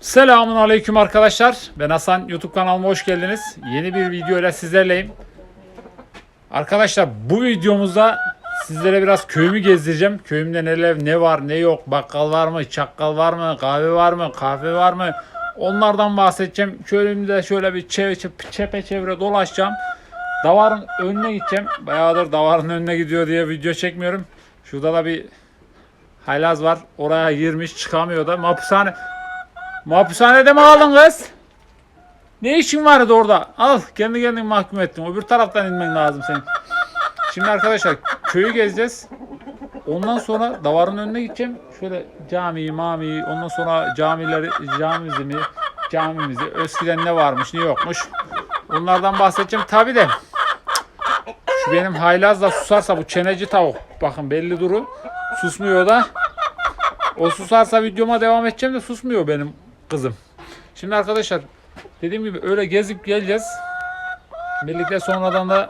Selamun aleyküm arkadaşlar. Ben Hasan. YouTube kanalıma hoş geldiniz. Yeni bir video ile sizlerleyim. Arkadaşlar bu videomuzda sizlere biraz köyümü gezdireceğim. Köyümde neler ne var ne yok. Bakkal var mı? Çakkal var mı? Kahve var mı? Kahve var mı? Onlardan bahsedeceğim. Köyümde şöyle bir çevre, çepe çevre dolaşacağım. Davarın önüne gideceğim. Bayağıdır davarın önüne gidiyor diye video çekmiyorum. Şurada da bir haylaz var. Oraya girmiş çıkamıyor da. Mapushane Mahpushanede mi kaldın kız? Ne işin vardı orada? Al kendi kendini mahkum ettin. Öbür taraftan inmen lazım senin. Şimdi arkadaşlar köyü gezeceğiz. Ondan sonra davarın önüne gideceğim. Şöyle cami, mami, ondan sonra camileri, camimizi mi, camimizi, eskiden ne varmış, ne yokmuş. Onlardan bahsedeceğim. Tabi de şu benim haylaz da susarsa bu çeneci tavuk. Bakın belli duru. Susmuyor da. O susarsa videoma devam edeceğim de susmuyor benim kızım. Şimdi arkadaşlar dediğim gibi öyle gezip geleceğiz. Birlikte sonradan da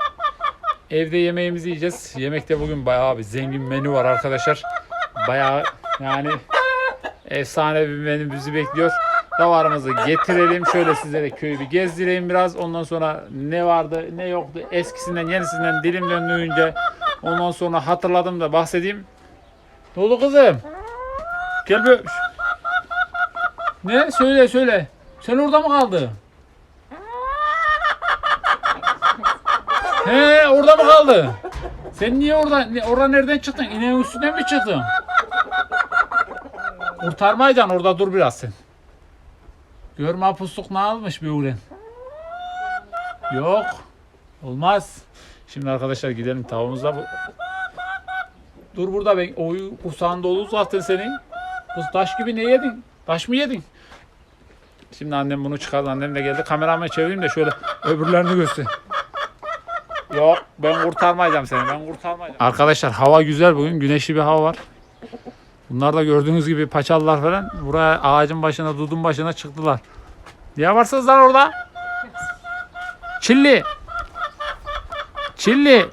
evde yemeğimizi yiyeceğiz. Yemekte bugün bayağı bir zengin menü var arkadaşlar. Bayağı yani efsane bir menü bizi bekliyor. Davarımızı getirelim. Şöyle sizlere köyü bir gezdireyim biraz. Ondan sonra ne vardı ne yoktu eskisinden yenisinden dilim döndüğünce ondan sonra hatırladım da bahsedeyim. Ne oldu kızım? Gel bir. Ne? Söyle söyle. Sen orada mı kaldı? He orada mı kaldı? Sen niye orada? Ne, orada nereden çıktın? İneğin üstüne mi çıktın? Kurtarmayacaksın orada dur biraz sen. Görme pusluk ne almış bir uğren. Yok. Olmaz. Şimdi arkadaşlar gidelim tavuğumuzla bu. Dur burada ben oyu kursağın dolu zaten senin. Kız taş gibi ne yedin? Taş mı yedin? Şimdi annem bunu çıkardı. Annem de geldi. Kameramı çevireyim de şöyle öbürlerini göster. Yok ben kurtarmayacağım seni. Ben kurtarmayacağım. Arkadaşlar hava güzel bugün. Güneşli bir hava var. Bunlar da gördüğünüz gibi paçalılar falan. Buraya ağacın başına, dudun başına çıktılar. Niye varsınız lan orada? Çilli. Çilli.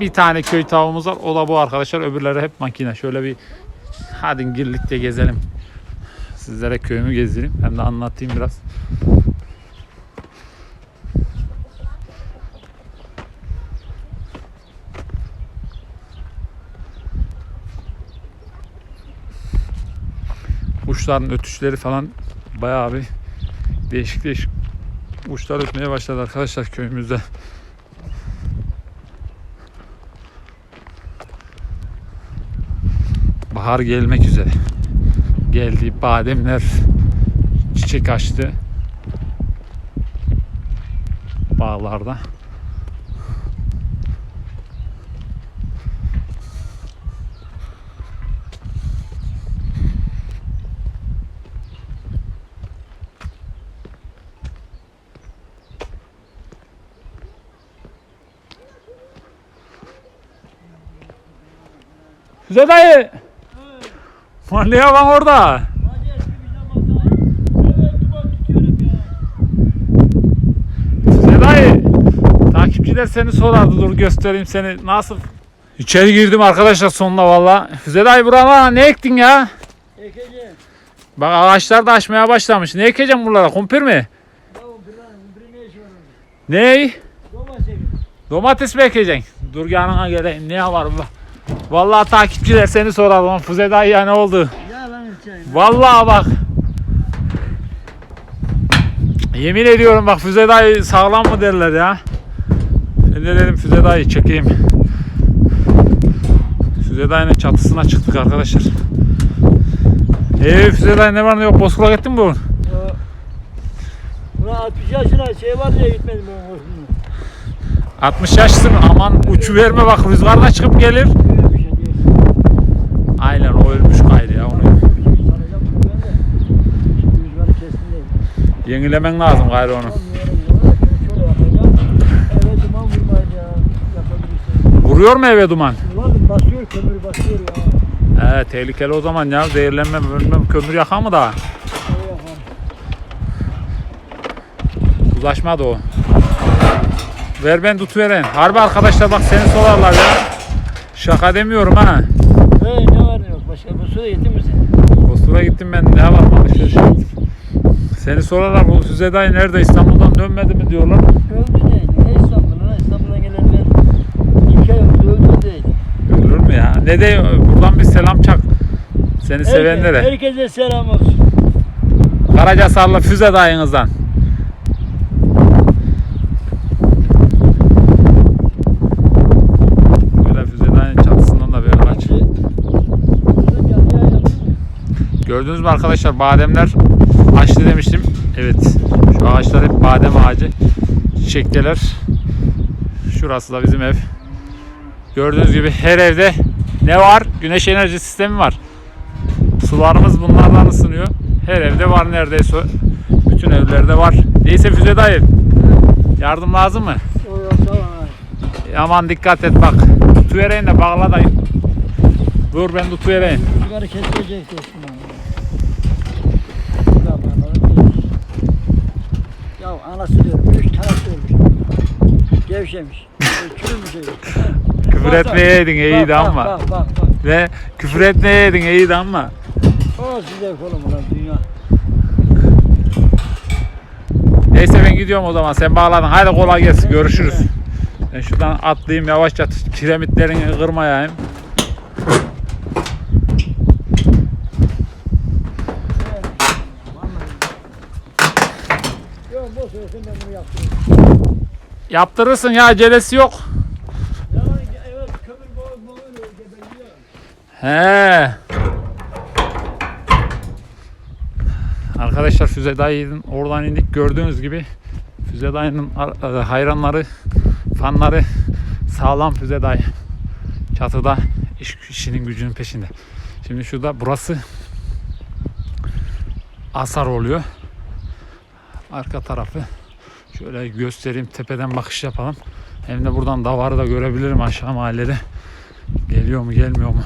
Bir tane köy tavuğumuz var. O da bu arkadaşlar. Öbürleri hep makine. Şöyle bir hadi birlikte gezelim. Sizlere köyümü gezdireyim. Hem de anlatayım biraz. Kuşların ötüşleri falan bayağı bir değişik değişik kuşlar ötmeye başladı arkadaşlar köyümüzde. Bahar gelmek üzere. Geldi. Bademler çiçek açtı. Bağlarda. Füze dayı. Lan ne yapan orada? Dayı. Takipçiler seni sorardı. Dur göstereyim seni. Nasıl? İçeri girdim arkadaşlar sonunda valla. Dayı burana ne ektin ya? Ekeceğim. Bak ağaçlar da açmaya başlamış. Ne ekeceğim buralara? Kumpir mi? Orada? Ney? Domates. Domates mi ekeceksin? Dur yanına geleyim. Ne var bu? Vallahi takipçiler seni sorar. Lan Füze dayı ya ne oldu? Ya lan içeyim. Vallahi bak. Yemin ediyorum bak Füze dayı sağlam mı derler ya. De dedim Füze dayı çekeyim. Füze dayının çatısına çıktık arkadaşlar. Eee Füze dayı ne var ne yok bozkura gittin mi bugün? Buna 60 yaşına şey var diye gitmedim ben hoşuma. 60 yaşsın aman uçu verme bak rüzgarda çıkıp gelir. Böyle bir şey değil. Aynen o ölmüş gayrı ya onu. Yenilemen lazım gayrı onu. Vuruyor mu eve duman? Basıyor kömür basıyor ya. Evet tehlikeli o zaman ya zehirlenme bilmem kömür yakan mı daha? Uzlaşmadı o. Ver ben tutuveren. Harbi arkadaşlar bak seni sorarlar ya. Şaka demiyorum ha. Hey ne var. Başka bu suda yetin misin? O Bostur'a gittim ben ne var alışveriş yaptım. Seni sorarlar bu Füze dayı nerede İstanbul'dan dönmedi mi diyorlar. Öldü değil. Ne İstanbul'una? İstanbul'a gelenler iki ay önce öldü değil. Ölür mü ya? Ne de buradan bir selam çak. Seni sevenlere. Herkese selam olsun. Karacasarlı Füze dayınızdan. Böyle Füze dayının çatısından da bir ağaç. Şimdi burada canlı yayın yapıyor mu? Gördünüz mü arkadaşlar bademler açtı demiştim. Evet şu ağaçlar hep badem ağacı. Çiçekteler. Şurası da bizim ev. Gördüğünüz gibi her evde ne var? Güneş enerji sistemi var. Sularımız bunlardan ısınıyor. Her evde var neredeyse. Bütün evlerde var. Neyse Füze dayı. Yardım lazım mı? Yok tamam. abi. Aman dikkat et bak. Tutuvereyim de bağla da. Dur ben tutuvereyim. Rüzgarı kesilecek dostum. abi. Zamanları değil. Ya anası diyorum. Üç tarafta ölmüş. Gevşemiş. Çürümüş evi. Küfür etmeyeydin iyiydi bak, ama. Bak bak bak. Ve küfür etmeyeydin iyiydi ama. O size oğlum ulan dünya. Neyse ben gidiyorum o zaman. Sen bağladın. Haydi kolay gelsin. Görüşürüz. Ben şuradan atlayayım yavaşça kiremitlerini kırmayayım. Yok boş ver sen ben bunu yaptırırım. Yaptırırsın ya acelesi yok. Ya evet kömür boğaz gebeliyor. He. Arkadaşlar Füze Dayı'nın oradan indik gördüğünüz gibi Füze Dayı'nın ar- e, hayranları, fanları sağlam Füze Dayı. Çatıda iş, işinin gücünün peşinde. Şimdi şurada burası asar oluyor. Arka tarafı şöyle göstereyim tepeden bakış yapalım. Hem de buradan davarı da görebilirim aşağı mahallede. Geliyor mu gelmiyor mu?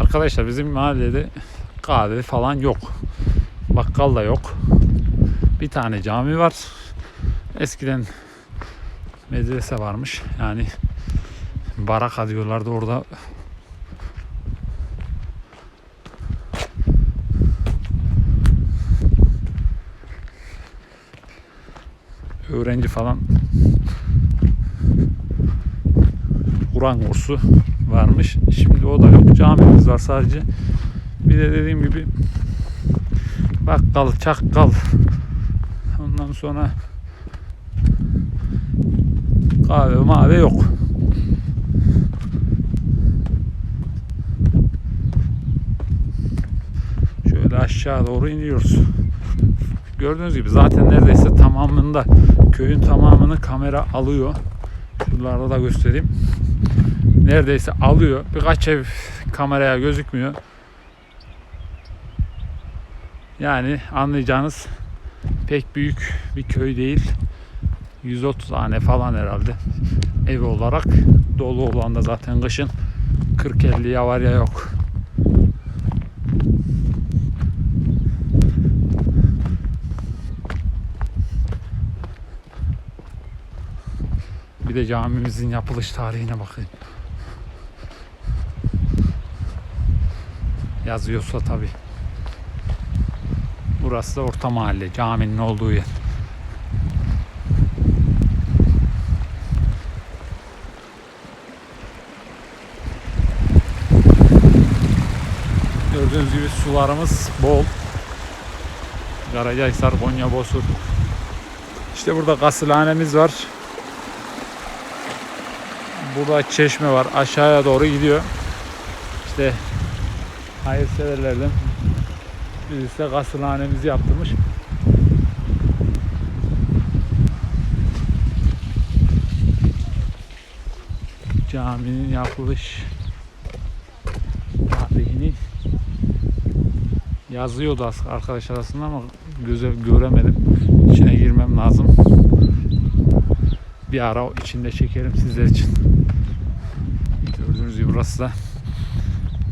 Arkadaşlar bizim mahallede kahve falan yok. Bakkal da yok. Bir tane cami var. Eskiden medrese varmış. Yani baraka diyorlardı orada öğrenci falan Kur'an kursu varmış. Şimdi o da yok. Camimiz var sadece. Bir de dediğim gibi bakkal, çakkal ondan sonra kahve mavi yok. Şöyle aşağı doğru iniyoruz. Gördüğünüz gibi zaten neredeyse tamamında köyün tamamını kamera alıyor. Şuralarda da göstereyim. Neredeyse alıyor. Birkaç ev kameraya gözükmüyor. Yani anlayacağınız pek büyük bir köy değil. 130 tane falan herhalde ev olarak dolu olan da zaten kışın 40-50 ya var ya yok. Bir de camimizin yapılış tarihine bakayım. Yazıyorsa tabi. Burası da orta mahalle. Caminin olduğu yer. Gördüğünüz gibi sularımız bol. Karacahisar, Konya, Bosur. İşte burada gasılhanemiz var. Burada çeşme var. Aşağıya doğru gidiyor. İşte hayırseverlerden birisi gasılhanemizi yaptırmış. Caminin yapılış yazıyordu arkadaşlar aslında ama göze göremedim. İçine girmem lazım. Bir ara içinde çekerim sizler için. Gördüğünüz gibi burası da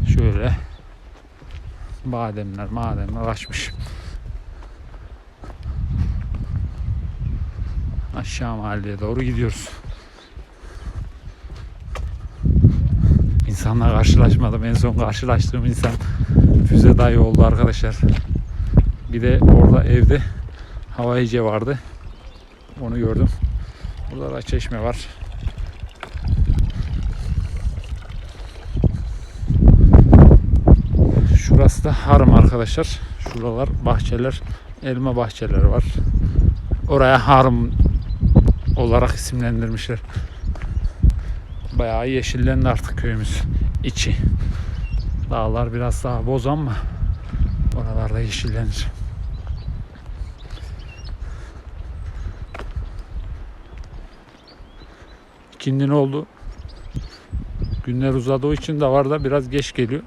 şöyle Bademler, mademler açmış. Aşağı mahalleye doğru gidiyoruz. İnsanla karşılaşmadım. En son karşılaştığım insan füze dayı oldu arkadaşlar. Bir de orada evde havaice vardı. Onu gördüm. Burada da çeşme var. Şurası da harım arkadaşlar. Şuralar bahçeler, elma bahçeleri var. Oraya harım olarak isimlendirmişler. Bayağı yeşillendi artık köyümüz içi. Dağlar biraz daha boz ama oralarda yeşillenir. İkindi ne oldu? Günler uzadığı için de var da biraz geç geliyor.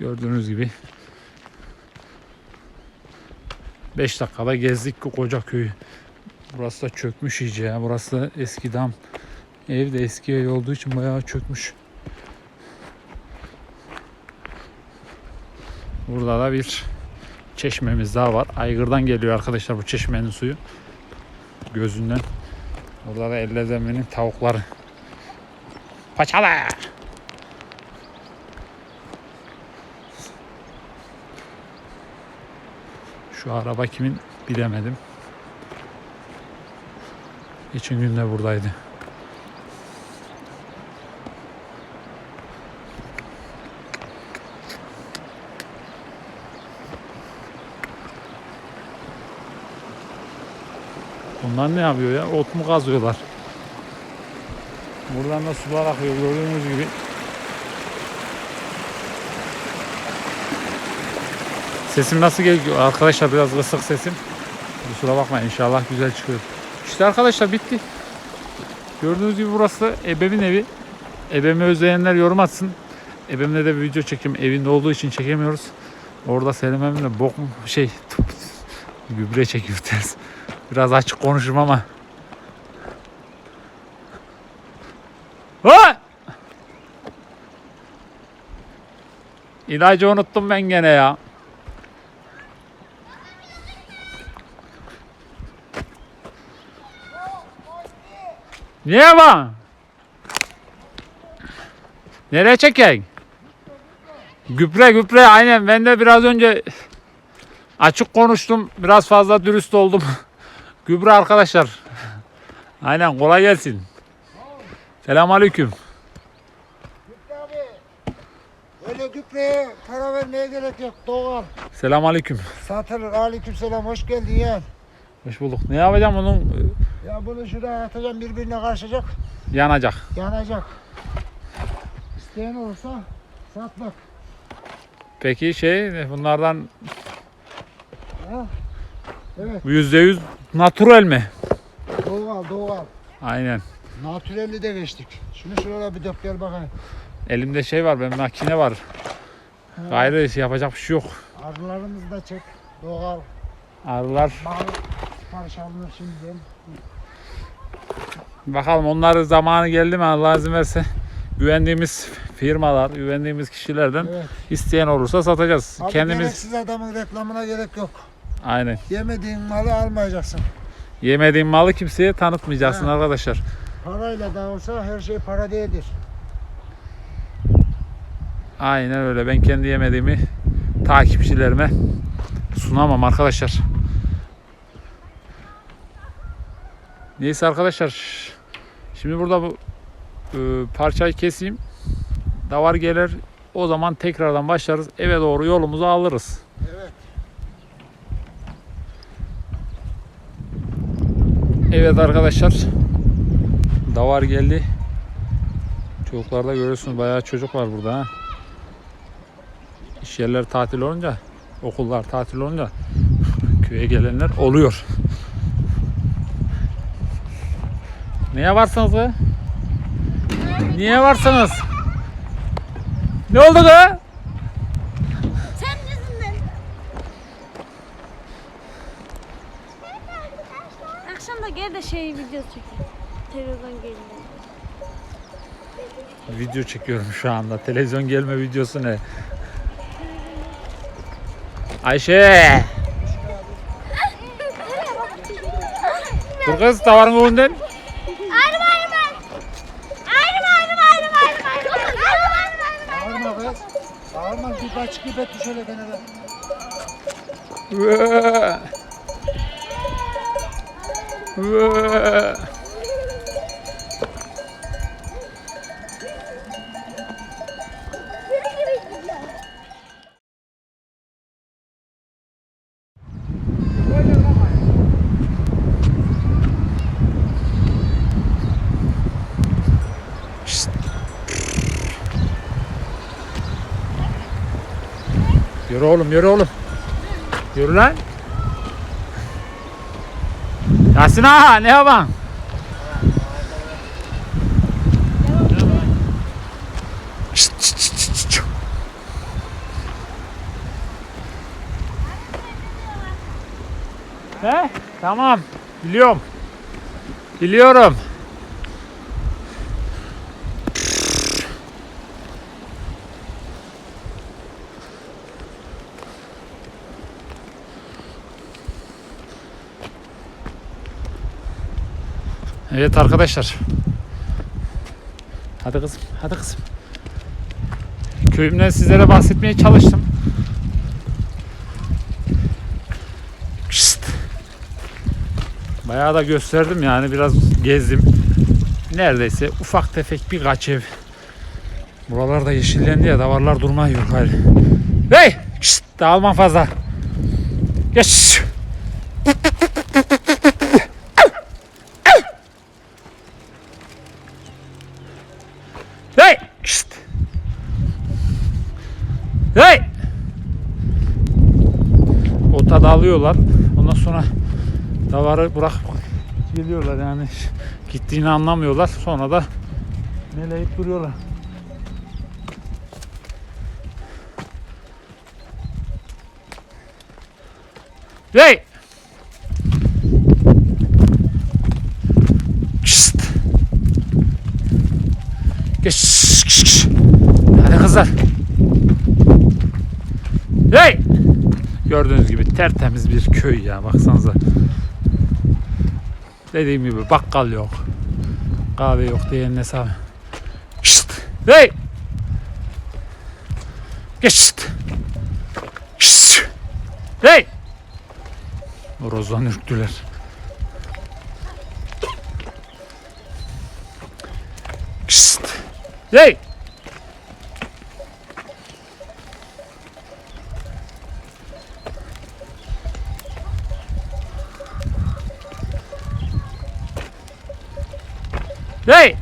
Gördüğünüz gibi 5 dakikada gezdik koca köyü. Burası da çökmüş iyice ya. Burası da eski dam. Ev de eski ev olduğu için bayağı çökmüş. Burada da bir çeşmemiz daha var. Aygır'dan geliyor arkadaşlar bu çeşmenin suyu. Gözünden. Burada da ellezemenin tavukları. Paçalar. Şu araba kimin bilemedim. Geçen gün de buradaydı. Bunlar ne yapıyor ya? Ot mu kazıyorlar? Buradan da sular akıyor gördüğünüz gibi. Sesim nasıl geliyor? Arkadaşlar biraz kısık sesim. Kusura bakmayın inşallah güzel çıkıyor. İşte arkadaşlar bitti. Gördüğünüz gibi burası ebemin evi. Ebemi özleyenler yorum atsın. Ebemle de bir video çekim evinde olduğu için çekemiyoruz. Orada Selim Emre bok şey gübre çekiyor ters. Biraz açık konuşurum ama. Ha! İlacı unuttum ben gene ya. Niye bak? Nereye çekeyim? Gübre gübre aynen ben de biraz önce açık konuştum biraz fazla dürüst oldum. gübre arkadaşlar. Aynen kolay gelsin. Selamünaleyküm. Abi öyle gübreye para vermeye gerek yok doğal. Selamünaleyküm. Satılır aleyküm selam hoş geldin ya. Hoş bulduk. Ne yapacağım onun Ya bunu şuraya atacağım birbirine karşılayacak yanacak. yanacak. İsteyen olursa satmak. Peki şey bunlardan Ha? Evet yüzde yüz natural mi? doğal doğal. Aynen. Natürelli de geçtik. Şunu şuraya bir dök gel bakayım. Elimde şey var benim makine var. Gayrı şey yapacak bir şey yok. Arılarımızı da çek. Doğal. Arılar Mal sipariş alınır şimdiden. Bakalım onları zamanı geldi mi Allah izin verse güvendiğimiz firmalar, güvendiğimiz kişilerden Evet. isteyen olursa satacağız. Abi Kendimiz gereksiz adamın reklamına gerek yok. aynen. Yemediğin malı almayacaksın. Yemediğin malı kimseye tanıtmayacaksın Ha. arkadaşlar. Parayla da olsa her şey para değildir. Aynen öyle. Ben kendi yemediğimi takipçilerime sunamam arkadaşlar. Neyse arkadaşlar. Şimdi burada bu e, parçayı keseyim. Davar gelir. O zaman tekrardan başlarız. Eve doğru yolumuzu alırız. Evet. Evet arkadaşlar. Davar geldi. Çocuklarda görüyorsunuz bayağı çocuk var burada ha. İş yerler tatil olunca, okullar tatil olunca köye gelenler oluyor. Ne yaparsınız be? Niye varsınız? Ne oldu da? Sen yüzünden. Akşam da gel de şey video çekin. Televizyon gelin. Video çekiyorum şu anda. Televizyon gelme videosu ne? Ayşe! Dur kız tavarın önünden. Bir kaç gibi et şöyle de. Vaa! Vaa! Yürü oğlum yürü oğlum. Yürü lan. Yasin ağa ne yapan? He? Tamam. Biliyorum. Biliyorum. Evet arkadaşlar. Hadi kızım, hadi kızım. Köyümden sizlere bahsetmeye çalıştım. Şşt. Bayağı da gösterdim yani biraz gezdim. Neredeyse ufak tefek birkaç ev. Buralar da yeşillendi ya davarlar durmuyor hali. Hey! Şşt, dağılma fazla. Geç. Ota dalıyorlar. Ondan sonra davarı bırakıp geliyorlar yani. Gittiğini anlamıyorlar. Sonra da meleyip duruyorlar. Hey! Şşt! Geç. şş, şş, şş. Hadi kızlar. Hey! Gördüğünüz gibi tertemiz bir köy ya baksanıza. Dediğim gibi bakkal yok. Kahve yok diyenin hesabı. Şşt! Hey! Geç. Şşt! Şşt! Hey! Horozdan ürktüler. Şşt! Hey! Hey!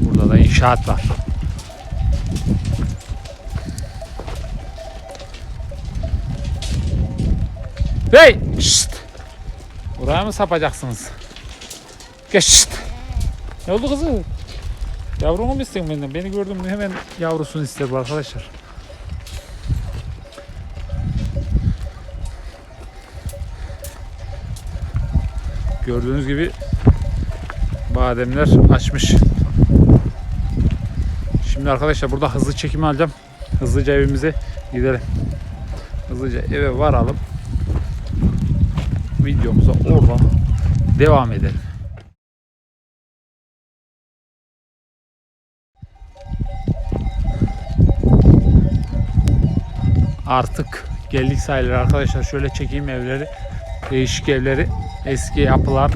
Burada da inşaat var. Hey! Şşt! Buraya mı sapacaksınız? Geç şşt! Ne oldu kızım? Yavrumu mu istiyorsun benden? Beni gördün mü hemen yavrusunu ister arkadaşlar. Gördüğünüz gibi bademler açmış. Şimdi arkadaşlar burada hızlı çekimi alacağım. Hızlıca evimize gidelim. Hızlıca eve varalım. Videomuza oradan devam edelim. Artık geldik sayılır arkadaşlar. Şöyle çekeyim evleri. Değişik evleri. Eski yapılar.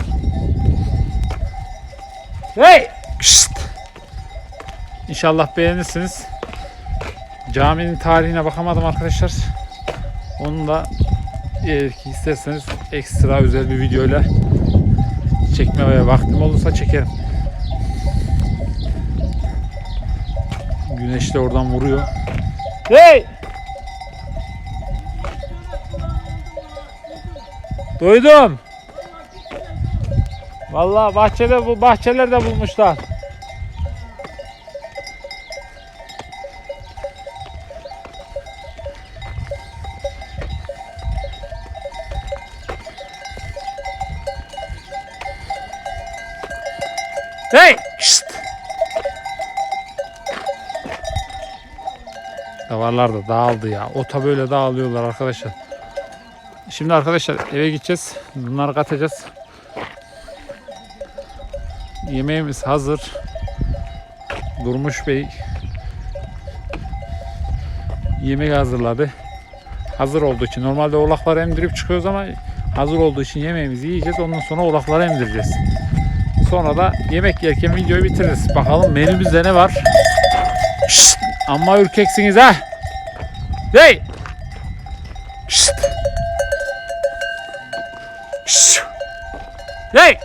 Hey! Şşt! İnşallah beğenirsiniz. Caminin tarihine bakamadım arkadaşlar. Onu da eğer ki isterseniz ekstra özel bir videoyla çekmeye vaktim olursa çekerim. Güneş de oradan vuruyor. Hey! Duydum. Vallahi bahçede bu bahçelerde bulmuşlar. Hey! Şşt! Davarlar da dağıldı ya. Ota böyle dağılıyorlar arkadaşlar. Şimdi arkadaşlar eve gideceğiz. Bunları katacağız. Yemeğimiz hazır. Durmuş Bey yemek hazırladı. Hazır olduğu için normalde oğlakları emdirip çıkıyoruz ama hazır olduğu için yemeğimizi yiyeceğiz. Ondan sonra oğlakları emdireceğiz. Sonra da yemek yerken videoyu bitiririz. Bakalım menümüzde ne var? Şşt! Amma ürkeksiniz ha. Hey! Şşt! Şşt! Hey!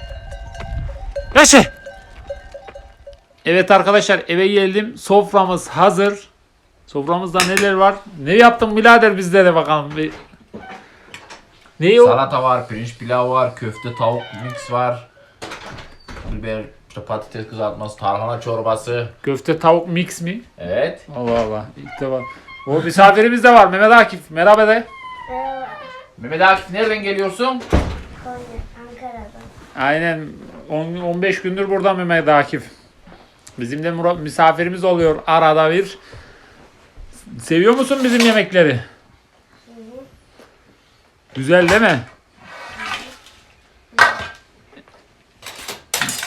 Yaşa! Evet arkadaşlar eve geldim. Soframız hazır. Soframızda neler var? Ne yaptın birader bizlere bakalım. Bir... Neyi o? Salata var, pirinç pilav var, köfte, tavuk mix var. Biber, işte patates kızartması, tarhana çorbası. Köfte tavuk mix mi? Evet. Allah Allah. İlk defa. O misafirimiz de var. Mehmet Akif. Merhaba de. Merhaba. Mehmet Akif nereden geliyorsun? Konya, Ankara'dan. Aynen 10 15 gündür burada Mehmet Akif. Bizim de misafirimiz oluyor arada bir. Seviyor musun bizim yemekleri? Güzel değil mi?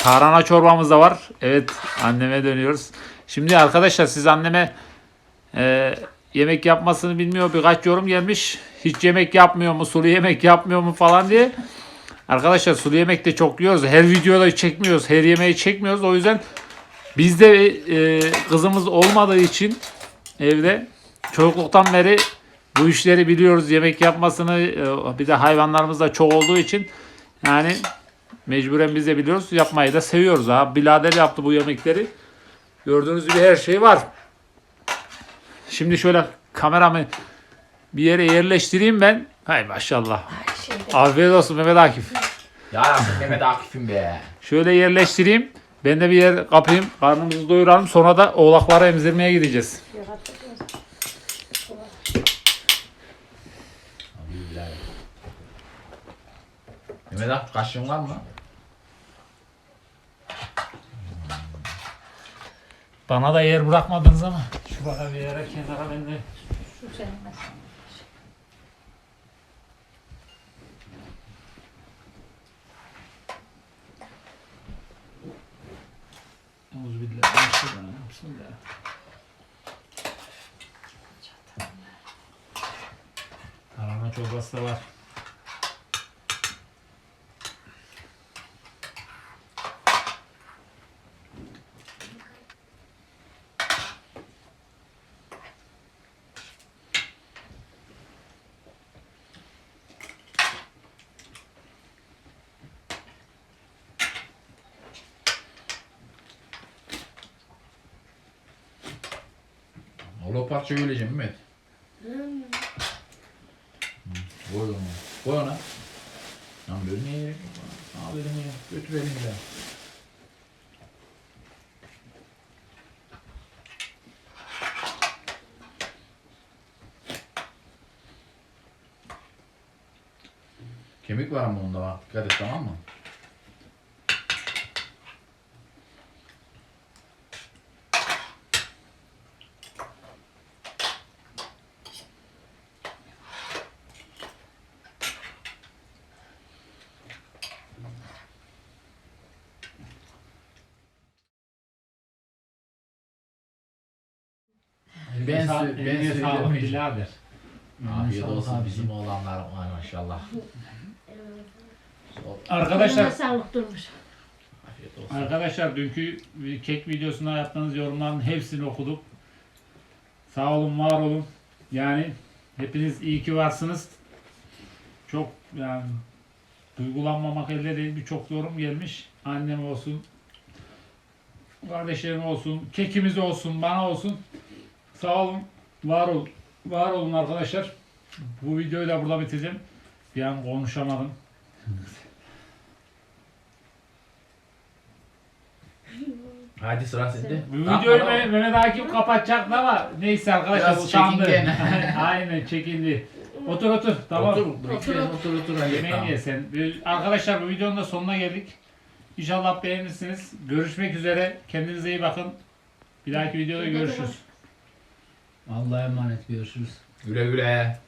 Tarhana çorbamız da var. Evet anneme dönüyoruz. Şimdi arkadaşlar siz anneme e, yemek yapmasını bilmiyor birkaç yorum gelmiş. Hiç yemek yapmıyor mu, sulu yemek yapmıyor mu falan diye. Arkadaşlar sulu yemek de çok yiyoruz. Her videoda çekmiyoruz. Her yemeği çekmiyoruz. O yüzden bizde e, kızımız olmadığı için evde çocukluktan beri bu işleri biliyoruz. Yemek yapmasını e, bir de hayvanlarımız da çok olduğu için yani mecburen biz de biliyoruz. Yapmayı da seviyoruz. Ha. Bilader yaptı bu yemekleri. Gördüğünüz gibi her şey var. Şimdi şöyle kameramı bir yere yerleştireyim ben. Hay maşallah. Afiyet olsun Mehmet Akif. Ya Mehmet Akif'im be. Şöyle yerleştireyim. Ben de bir yer kapayım. Karnımızı doyuralım. Sonra da oğlakları emzirmeye gideceğiz. Mehmet Akif kaşığın var mı? Bana da yer bırakmadınız ama. Şurada bir yere kenara ben de. Euzubillahimineşşeytanirracim. Bismillah. Tarhana çorbası da var. Parça yiyeceğim Mehmet. Hmm. Koy onu. Koy ona. Lan böyle niye gerek yok? Al elini götür elini Kemik var ama onda bak. Dikkat et tamam mı? Ben eline sağlık söylemeyeceğim. birader. Afiyet olsun bizim oğlanlar var maşallah. Arkadaşlar sağlık durmuş. Afiyet olsun. Arkadaşlar dünkü kek videosuna yaptığınız yorumların hepsini okuduk. Sağ olun, var olun. Yani hepiniz iyi ki varsınız. Çok yani duygulanmamak elde değil birçok yorum gelmiş. Annem olsun, kardeşlerim olsun, kekimiz olsun, bana olsun. Sağ olun. Var olun. Var olun arkadaşlar. Bu videoyu da burada bitireceğim. Bir an konuşamadım. Hadi sıra sende. Bu videoyu tamam. Me- Mehmet Akif kapatacaktı ama neyse arkadaşlar Biraz utandı. çekingen. Aynen çekindi. Otur otur. Tamam. Otur, otur, otur, otur. Hadi, Yemeğini tamam. ye sen. Bir- Arkadaşlar bu videonun da sonuna geldik. İnşallah beğenirsiniz. Görüşmek üzere. Kendinize iyi bakın. Bir dahaki videoda görüşürüz. Allah'a emanet görüşürüz. Güle güle.